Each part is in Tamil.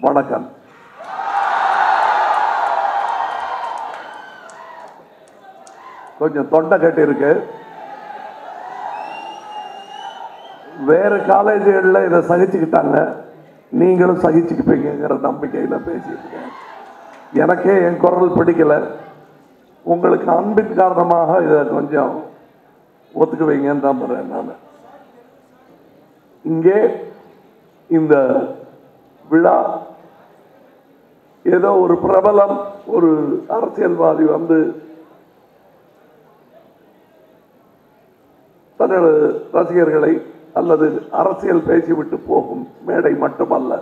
வணக்கம். கொஞ்சம் தொண்டை கட்டி இருக்கு. வேறு காலேஜுகளில் இதை சகிச்சுக்கிட்டாங்க. நீங்களும் சகிச்சுக்குப்பீங்கிற நம்பிக்கையில் பேசியிருக்கேன் எனக்கே என் குரல் பிடிக்கல. உங்களுக்கு அன்பின் காரணமாக இதை கொஞ்சம் ஒத்துக்குவீங்கன்னு நம்புறேன் நான். இங்கே இந்த விழா ஏதோ ஒரு பிரபலம் ஒரு அரசியல்வாதி வந்து தன்னோட ரசிகர்களை அல்லது அரசியல் பேசிவிட்டு போகும் மேடை மட்டுமல்ல.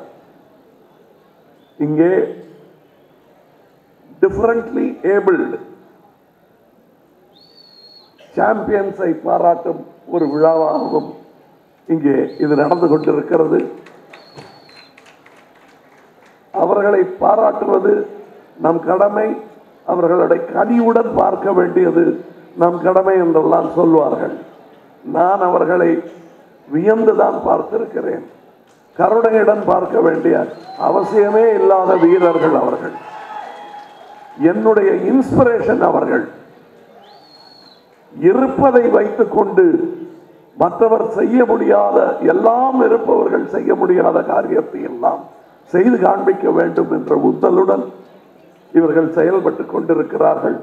இங்கே டிஃபரண்ட்லி ஏபிள்டு சாம்பியன்ஸை பாராட்டும் ஒரு விழாவாகவும் இங்கே இது நடந்து கொண்டிருக்கிறது. அவர்களை பாராட்டுவது நம் கடமை. அவர்களுடைய கனிவுடன் பார்க்க வேண்டியது நம் கடமை என்றெல்லாம் சொல்வார்கள். நான் அவர்களை வியந்துதான் பார்த்திருக்கிறேன். கருணையுடன் பார்க்க வேண்டிய அவசியமே இல்லாத வீரர்கள் அவர்கள். என்னுடைய இன்ஸ்பிரேஷன் அவர்கள். இருப்பதை வைத்துக்கொண்டு மற்றவர் செய்ய முடியாத எல்லாம் இருப்பவர்கள் செய்ய முடியாத காரியத்தை எல்லாம் செய்து காண்பிக்க வேண்டும் என்ற உத்தலுடன் இவர்கள் செயல்பட்டு கொண்டிருக்கிறார்கள்.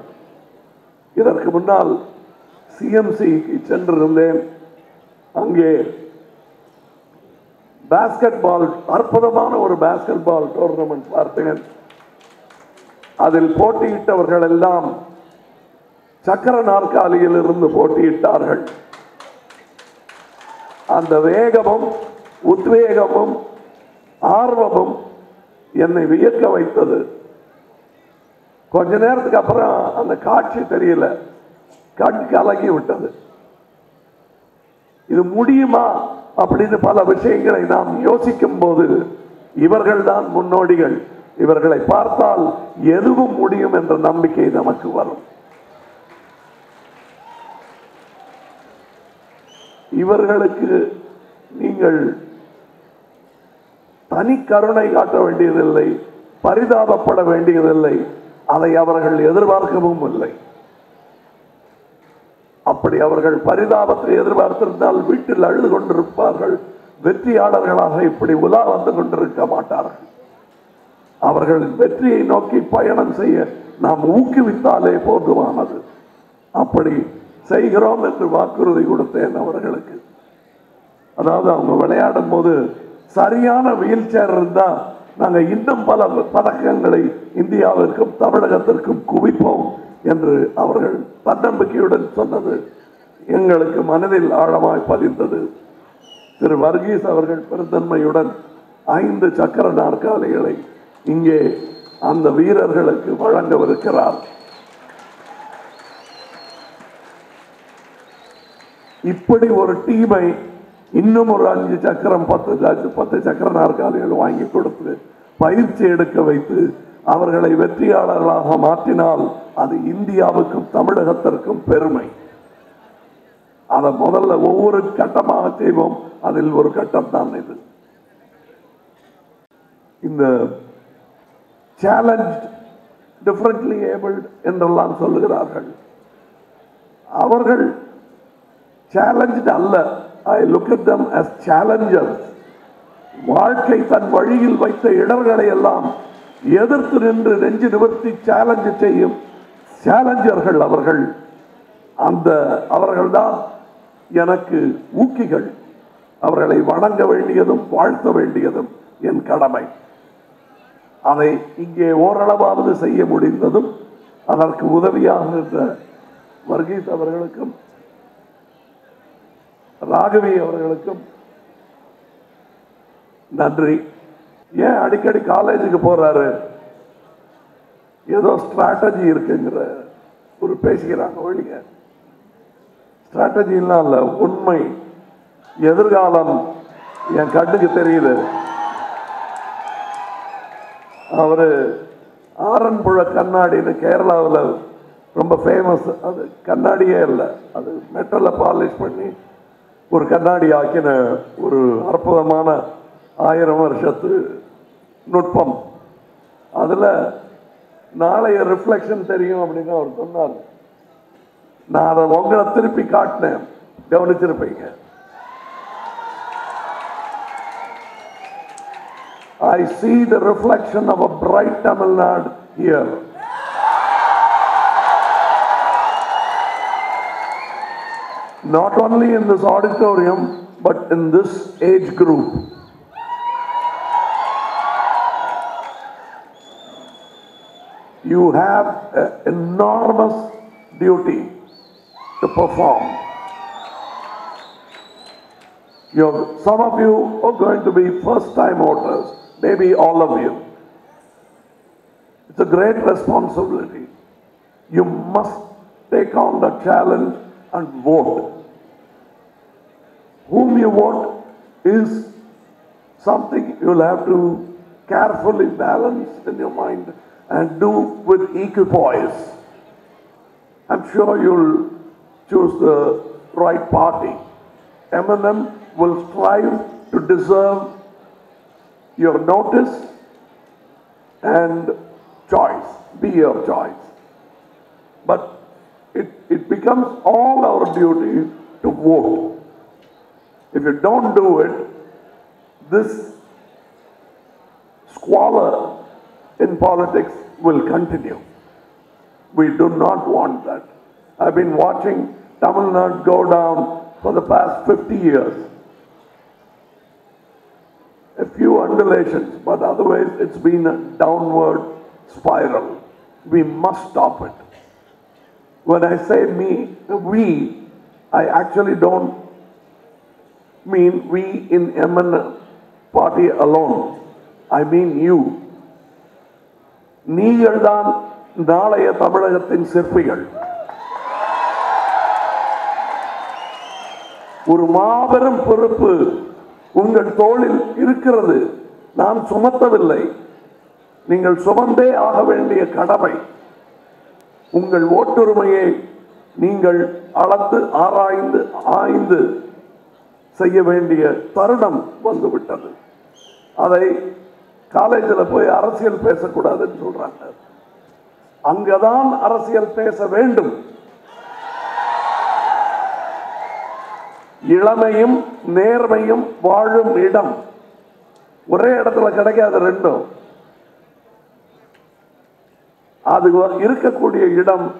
இதற்கு முன்னால் சிஎம்சிக்கு சென்றிருந்தேன். அங்கே பேஸ்கெட் பால் அற்புதமான ஒரு பேஸ்கெட் பால் டோர்னமெண்ட் பார்த்தேன். அதில் போட்டியிட்டவர்கள் எல்லாம் சக்கர நாற்காலியில் இருந்து போட்டியிட்டார்கள். அந்த வேகமும் உத்வேகமும் ஆர்வமும் என்னை வியக்க வைத்தது. கொஞ்ச நேரத்துக்கு அப்புறம் அந்த காட்சி தெரியல. கண் கலங்கி விட்டது. இது முடியுமா அப்படின்னு பல விஷயங்களை நாம் யோசிக்கும் போது இவர்கள் தான் முன்னோடிகள். இவர்களை பார்த்தால் எதுவும் முடியும் என்ற நம்பிக்கை நமக்கு வரும். இவர்களுக்கு நீங்கள் தனி கருணை காட்ட வேண்டியதில்லை பரிதாபப்பட வேண்டியதில்லை அதை அவர்கள் எதிர்பார்க்கவும் இல்லை. அப்படி அவர்கள் பரிதாபத்தை எதிர்பார்த்திருந்தால் வீட்டில் அழுது கொண்டிருப்பார்கள் வெற்றியாளர்களாக இப்படி உலா வந்து கொண்டிருக்க மாட்டார்கள். அவர்கள் வெற்றியை நோக்கி பயணம் செய்ய நாம் ஊக்குவித்தாலே போதுமானது. அப்படி செய்கிறோம் என்று வாக்குறுதி கொடுத்தேன் அவர்களுக்கு. அதாவது அவங்க விளையாடும் போது சரியான வீல் சேர் இருந்தால் நாங்கள் இன்னும் பல பதக்கங்களை இந்தியாவிற்கும் தமிழகத்திற்கும் குவிப்போம் என்று அவர்கள் தன்னம்பிக்கையுடன் சொன்னது. எங்களுக்கு மனதில் ஆழமாய் பதிந்தது. திரு வர்கீஸ் அவர்கள் பெருந்தன்மையுடன் ஐந்து சக்கர நாற்காலிகளை இங்கே அந்த வீரர்களுக்கு வழங்கவிருக்கிறார். இப்படி ஒரு டீமை இன்னும் ஒரு அஞ்சு சக்கரம் பத்து சாச்சு பத்து சக்கர நாற்காலிகள் வாங்கி கொடுத்து பயிற்சி எடுக்க வைத்து அவர்களை வெற்றியாளர்களாக மாற்றினால் அது இந்தியாவுக்கும் தமிழகத்திற்கும் பெருமை. அதை முதல்ல ஒவ்வொரு கட்டமாக செய்வோம். அதில் ஒரு கட்டம் தான் இது. இந்த சேலஞ்ச் டிஃப்ரெண்ட்லி ஏபிள்ட் என்றெல்லாம் சொல்லுகிறார்கள். அவர்கள் சேலஞ்சு அல்ல. I look at them as challengers வாழ்க்கை தன் வழியில் வைத்த இடர்களை எல்லாம் எதிர்த்து நின்று நெஞ்சு நிவர்த்தி சேலஞ்சு செய்யும் சேலஞ்சர்கள் அவர்கள். அந்த அவர்கள்தான் எனக்கு ஊக்கிகள். அவர்களை வணங்க வேண்டியதும் வாழ்த்த வேண்டியதும் என் கடமை. அதை இங்கே ஓரளவாவது செய்ய முடிந்ததும் அதற்கு உதவியாக இருந்த வர்கீஸ் அவர்களுக்கும் ராகவி அவர்களுக்கும் நன்றி. ஏன் அடிக்கடி காலேஜுக்கு போறாரு? ஏதோ ஸ்ட்ராட்டஜி இருக்குங்கிற ஒரு பேசிக்கிறாங்க ஒழிங்க ஸ்ட்ராட்டஜிலாம் இல்லை உண்மை. எதிர்காலம் என் கண்ணுக்கு தெரியுது. அவர் ஆரன்புழ கண்ணாடின்னு கேரளாவில் ரொம்ப ஃபேமஸ் அது கண்ணாடியே இல்லை அது மெட்டலை பாலிஷ் பண்ணி ஒரு கண்ணாடி ஆக்கின ஒரு அற்புதமான ஆயிரம் வருஷத்து நுட்பம். அதில் நாளைய ரிஃப்ளெக்ஷன் தெரியும் அப்படின்னு அவர் சொன்னார் நான் அதை உங்களை திருப்பி காட்டினேன். கவனிச்சிருப்பீங்க. I see the reflection of a bright Tamil Nadu here. Not only in this auditorium, but in this age group. You have an enormous duty to perform. You're, some of you are going to be first time voters, maybe all of you. It's a great responsibility. You must take on the challenge and vote. Whom you vote is something you'll have to carefully balance in your mind and do with equipoise. I'm sure you'll choose the right party. M&M will strive to deserve your notice and choice, be your choice. But it, it becomes all our duty to vote. If you don't do it, this squalor in politics will continue. We do not want that. I've been watching Tamil Nadu go down for the past 50 years. A few undulations, but otherwise it's been a downward spiral. We must stop it. When I say me, we, I actually don't mean we in MN party alone. I mean you. நீங்கள்தான் நாளைய தமிழகத்தின் சிற்பிகள் ஒரு மாபெரும் பொறுப்பு உங்கள் தோளில் இருக்கிறது நான் சுமத்தவில்லை நீங்கள் சுமந்தே ஆக வேண்டிய கடமை உங்கள் ஓட்டுரிமையை நீங்கள் அளந்து ஆராய்ந்து ஆய்ந்து செய்ய வேண்டிய தருணம் வந்துவிட்டது. அதை காலேஜில் போய் அரசியல் பேசக்கூடாதுன்னு சொல்றாங்க. அங்கதான் அரசியல் பேச வேண்டும். இளமையும் நேர்மையும் வாழும் இடம். ஒரே இடத்துல கிடைக்காது ரெண்டும். அது இருக்கக்கூடிய இடம்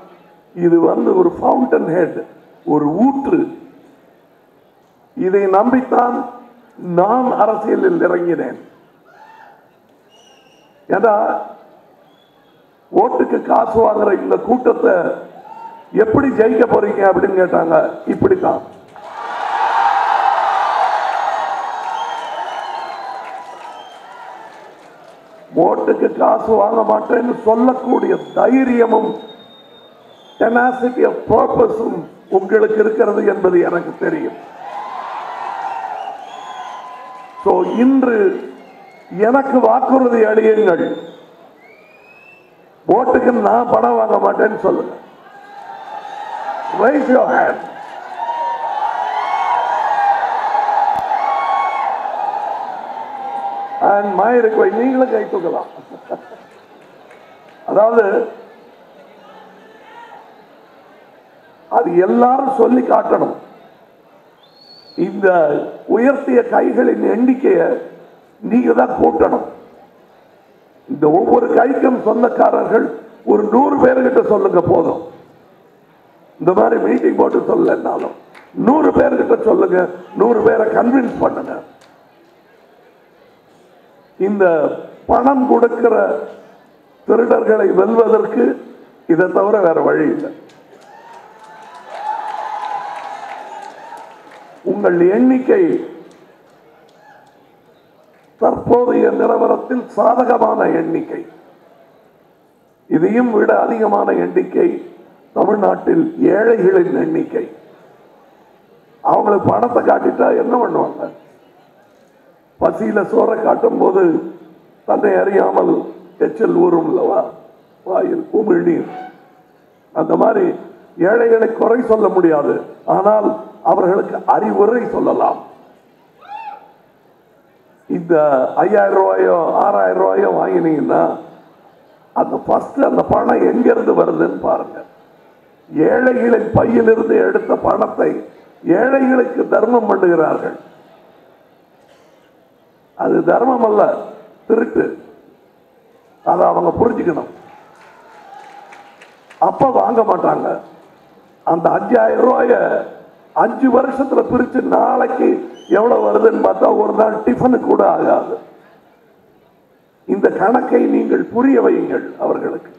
இது வந்து ஒரு ஃபவுண்டன் ஹெட் ஒரு ஊற்று. இதை நம்பித்தான் நான் அரசியலில் இறங்கினேன். ஏன்னா ஓட்டுக்கு காசு வாங்குற இந்த கூட்டத்தை எப்படி ஜெயிக்க போறீங்க அப்படின்னு கேட்டாங்க. இப்படித்தான். ஓட்டுக்கு காசு வாங்க மாட்டேன்னு சொல்லக்கூடிய தைரியமும் tenacity of உங்களுக்கு இருக்கிறது என்பது எனக்கு தெரியும். ஸோ இன்று எனக்கு வாக்குறுதி அளியுங்கள். ஓட்டுக்கு நான் பணம் வாங்க மாட்டேன்னு சொல்லுங்க. Raise your hand. And my நீங்களும் கை தூக்கலாம். அதாவது அது எல்லாரும் சொல்லி காட்டணும். இந்த உயர்த்திய கைகளின் எண்ணிக்கையை நீங்க தான் கூட்டணும். இந்த ஒவ்வொரு கைக்கும் சொந்தக்காரர்கள் ஒரு நூறு பேர்கிட்ட சொல்லுங்க போதும். இந்த மாதிரி மீட்டிங் போட்டு சொல்லனாலும் நூறு பேர்கிட்ட சொல்லுங்க நூறு பேரை கன்வின்ஸ் பண்ணுங்க. இந்த பணம் கொடுக்கிற திருடர்களை வெல்வதற்கு இதை தவிர வேற வழி இல்லை. உங்கள் எண்ணிக்கை தற்போதைய நிலவரத்தில் சாதகமான எண்ணிக்கை. இதையும் விட அதிகமான எண்ணிக்கை தமிழ்நாட்டில் ஏழைகளின் எண்ணிக்கை. அவங்களுக்கு பணத்தை காட்டிட்டா என்ன பண்ணுவாங்க? பசியில சோறை காட்டும் போது தன்னை அறியாமல் எச்சல் ஊறும் அல்லவா வாயில் உமிழ்நீர் அந்த மாதிரி ஏழைகளை குறை சொல்ல முடியாது. ஆனால் அவர்களுக்கு அறிவுரை சொல்லலாம். இந்த ஐயாயிரம் ரூபாயோ ஆறாயிரம் ரூபாயோ வாங்கினீங்கன்னா அந்த ஃபர்ஸ்ட் அந்த பணம் எங்கிருந்து வருதுன்னு பாருங்க. ஏழைகளின் பையிலிருந்து எடுத்த பணத்தை ஏழைகளுக்கு தர்மம் பண்ணுகிறார்கள். அது தர்மம் அல்ல திருட்டு. அதை அவங்க புரிஞ்சுக்கணும். அப்ப வாங்க மாட்டாங்க. அந்த அஞ்சாயிரம் ரூபாய அஞ்சு வருஷத்துல பிரிச்சு நாளைக்கு எவ்வளவு வருதுன்னு பார்த்தா ஒரு நாள் டிஃபனு கூட ஆகாது. இந்த கணக்கை நீங்கள் புரிய வையுங்கள் அவர்களுக்கு.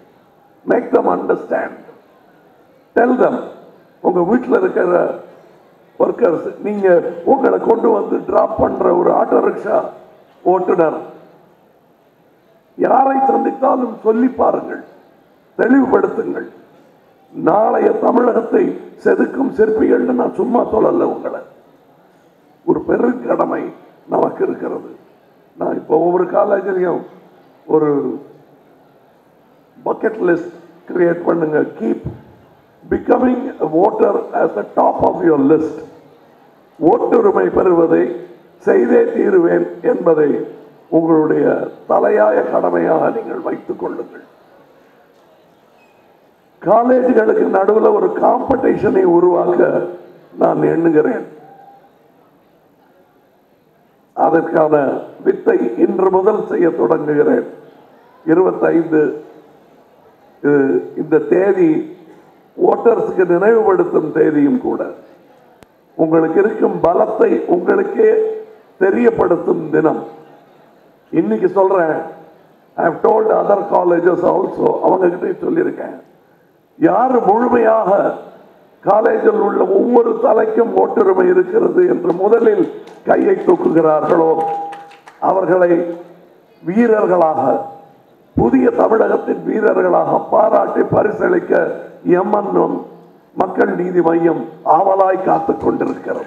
Make them understand tell them உங்க வீட்டில் இருக்கிற ஒர்க்கர்ஸ் நீங்க உங்களை கொண்டு வந்து டிராப் பண்ற ஒரு ஆட்டோ ரிக்ஷா ஓட்டுநர் யாரை சந்தித்தாலும் சொல்லி பாருங்கள் தெளிவுபடுத்துங்கள். நாளைய தமிழகத்தை செதுக்கும் சிற்பிகள்னு நான் சும்மா சொல்லல உங்களை. ஒரு பெருக்கடமை நமக்கு இருக்கிறது. நான் இப்போ ஒவ்வொரு காலேஜிலையும் ஒரு பக்கெட் லிஸ்ட் கிரியேட் பண்ணுங்க. Keep becoming voter as a top of your list ஓட்டுரிமை பெறுவதை செய்தே தீருவேன் என்பதை உங்களுடைய தலையாய கடமையாக நீங்கள் வைத்துக் கொள்ளுங்கள். காலேஜுகளுக்கு நடுவில் ஒரு காம்படிஷனை உருவாக்க நான் எண்ணுகிறேன். அதற்கான வித்தை இன்று முதல் செய்ய தொடங்குகிறேன். இருபத்தைந்து இந்த தேதி ஓட்டர்ஸுக்கு நினைவுபடுத்தும் தேதியும் கூட. உங்களுக்கு இருக்கும் பலத்தை உங்களுக்கே தெரியப்படுத்தும் தினம். இன்னைக்கு சொல்றேன் I have told other colleges also அவங்க கிட்ட சொல்லியிருக்கேன். யார் முழுமையாக காலேஜில் உள்ள ஒவ்வொரு தலைக்கும் ஓட்டுரிமை இருக்கிறது என்று முதலில் கையை தூக்குகிறார்களோ அவர்களை வீரர்களாக புதிய தமிழகத்தின் வீரர்களாக பாராட்டி பரிசளிக்க எம்என்எம் மக்கள் நீதி மையம் ஆவலாய் காத்துக் கொண்டிருக்கிறது.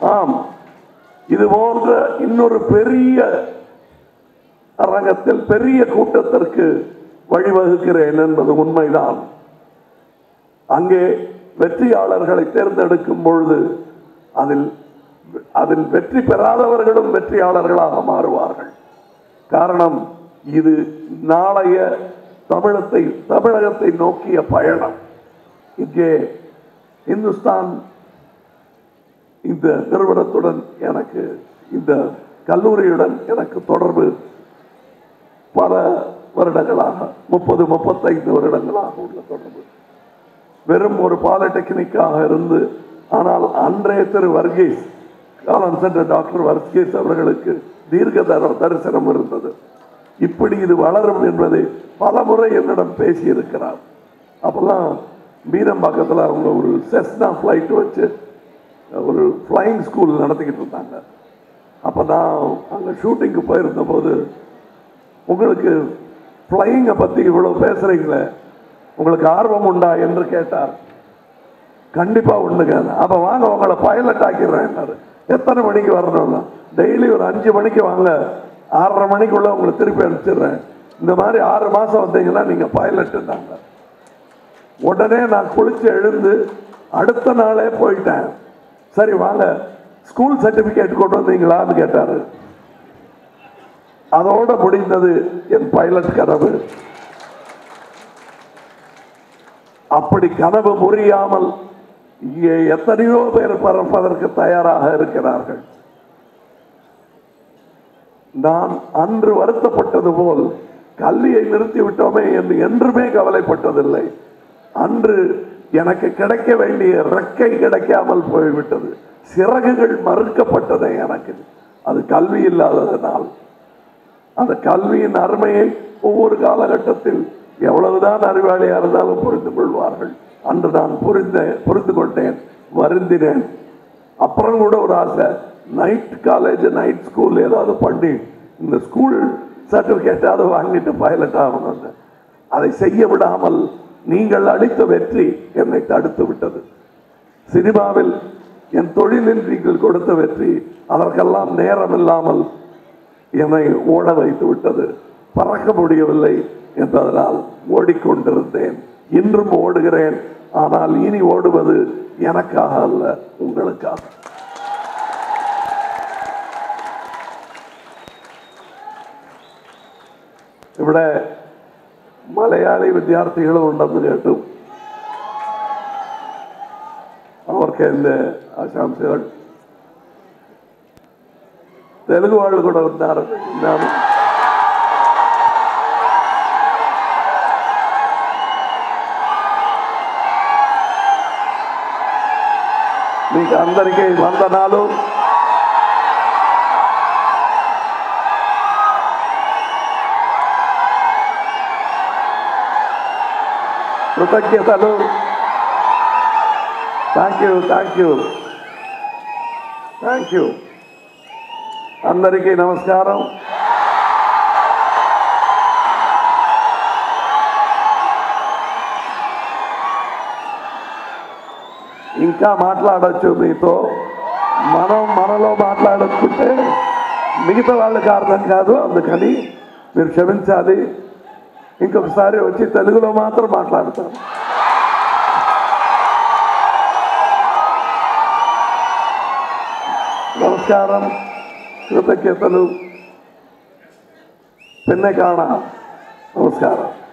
ஆம் இது போன்ற இன்னொரு பெரிய அரங்கத்தில் பெரிய கூட்டத்திற்கு வழிவகுக்கிறேன் என்பது உண்மைதான். அங்கே வெற்றியாளர்களை தேர்ந்தெடுக்கும் பொழுது அதில் அதில் வெற்றி பெறாதவர்களும் வெற்றியாளர்களாக மாறுவார்கள். காரணம் இது நாளைய தமிழத்தை தமிழகத்தை நோக்கிய பயணம். இங்கே இந்துஸ்தான் இந்த நிறுவனத்துடன் எனக்கு இந்த கல்லூரியுடன் எனக்கு தொடர்பு பல வருடங்களாக முப்பது முப்பத்தைந்து வருடங்களாக உள்ள தொடர்பு. வெறும் ஒரு பாலிடெக்னிக்காக இருந்து ஆனால் அன்றைய திரு வர்கீஸ் காலம் சென்ற டாக்டர் வர்கீஸ் அவர்களுக்கு தீர்க்க தர- தரிசனம் இருந்தது. இப்படி இது வளரும் என்பதை பல முறை என்னிடம் பேசியிருக்கிறார். அப்பெல்லாம் மீனம்பாக்கத்தில் அவங்க ஒரு செஸ்னா ஃப்ளைட் வச்சு ஒரு ஃப்ளைங் ஸ்கூல் நடத்திக்கிட்டு இருந்தாங்க. அப்போ நான் அங்கே ஷூட்டிங்க்கு போயிருந்த போது உங்களுக்கு ஃப்ளைங்கை பற்றி இவ்வளோ பேசுகிறீங்களே உங்களுக்கு ஆர்வம் உண்டா என்று கேட்டார். கண்டிப்பாக உண்டுங்க அப்போ வாங்க உங்களை பைலட் ஆக்கிடுறேன் எத்தனை மணிக்கு வரணும்னா? டெய்லி ஒரு அஞ்சு மணிக்கு வாங்க. ஆறரை மணிக்குள்ளே உங்களை திருப்பி அனுப்பிச்சிடுறேன். இந்த மாதிரி ஆறு மாதம் வந்தீங்கன்னா நீங்கள் பைலட்டுன்னாங்க உடனே நான் குளித்து எழுந்து அடுத்த நாளே போயிட்டேன். சரி வாங்க. ஸ்கூல் சர்டிஃபிகேட் கொண்டு வந்தீங்களான்னு கேட்டார். அதோட முடிந்தது என் பைலட் கனவு. அப்படி கனவு முறியாமல் இங்கே எத்தனையோ பேர் பறப்பதற்கு தயாராக இருக்கிறார்கள். நான் அன்று வருத்தப்பட்டது போல் கல்வியை நிறுத்திவிட்டோமே என்று என்றுமே கவலைப்பட்டதில்லை. அன்று எனக்கு கிடைக்க வேண்டிய ரெக்கை கிடைக்காமல் போய்விட்டது. சிறகுகள் மறுக்கப்பட்டதே எனக்கு. அது கல்வி இல்லாததனால். அந்த கல்வியின் அருமையை ஒவ்வொரு காலகட்டத்தில் எவ்வளவுதான் அறிவாளியாக இருந்தாலும் புரிந்து கொள்வார்கள். அன்று நான் புரிந்த புரிந்து கொண்டேன் வருந்தினேன். அப்புறம் கூட ஒரு ஆசை நைட் காலேஜ் நைட் ஸ்கூல் ஏதாவது பண்ணி இந்த ஸ்கூல் சர்டிஃபிகேட்டாவது வாங்கிட்டு பைலட் ஆகணும்னு. அதை செய்ய விடாமல் நீங்கள் அளித்த வெற்றி என்னை தடுத்து விட்டது. சினிமாவில் என் தொழிலில் நீங்கள் கொடுத்த வெற்றி அதற்கெல்லாம் நேரம் இல்லாமல் என்னை ஓட வைத்து விட்டது. பறக்க முடியவில்லை என்றதனால் ஓடிக்கொண்டிருந்தேன். இன்றும் ஓடுகிறேன். ஆனால் இனி ஓடுவது எனக்காக அல்ல உங்களுக்காக. ഇവിടെ മലയാളി വിദ്യാർത്ഥികളും ഉണ്ടെന്ന് കേട്ടു. അവർക്ക് എൻ്റെ ആശംസകൾ. తెలుగు వాళ్ళు కూడా ఉన్నారు. విన్నాను మీకు అందరికీ వందనాలు. కృతజ్ఞతలు. Thank you thank you thank you అందరికీ నమస్కారం. ఇంకా మాట్లాడచ్చు మీతో. మనం మనలో మాట్లాడుకుంటే మిగతా వాళ్ళకి అర్థం కాదు అందుకని మీరు క్షమించాలి. ఇంకొకసారి వచ్చి తెలుగులో మాత్రం మాట్లాడతాను నమస్కారం. ಕೃತಜ್ಞತಲು ಪೆನ್ನೆ ಕಾರಣ ನಮಸ್ಕಾರ.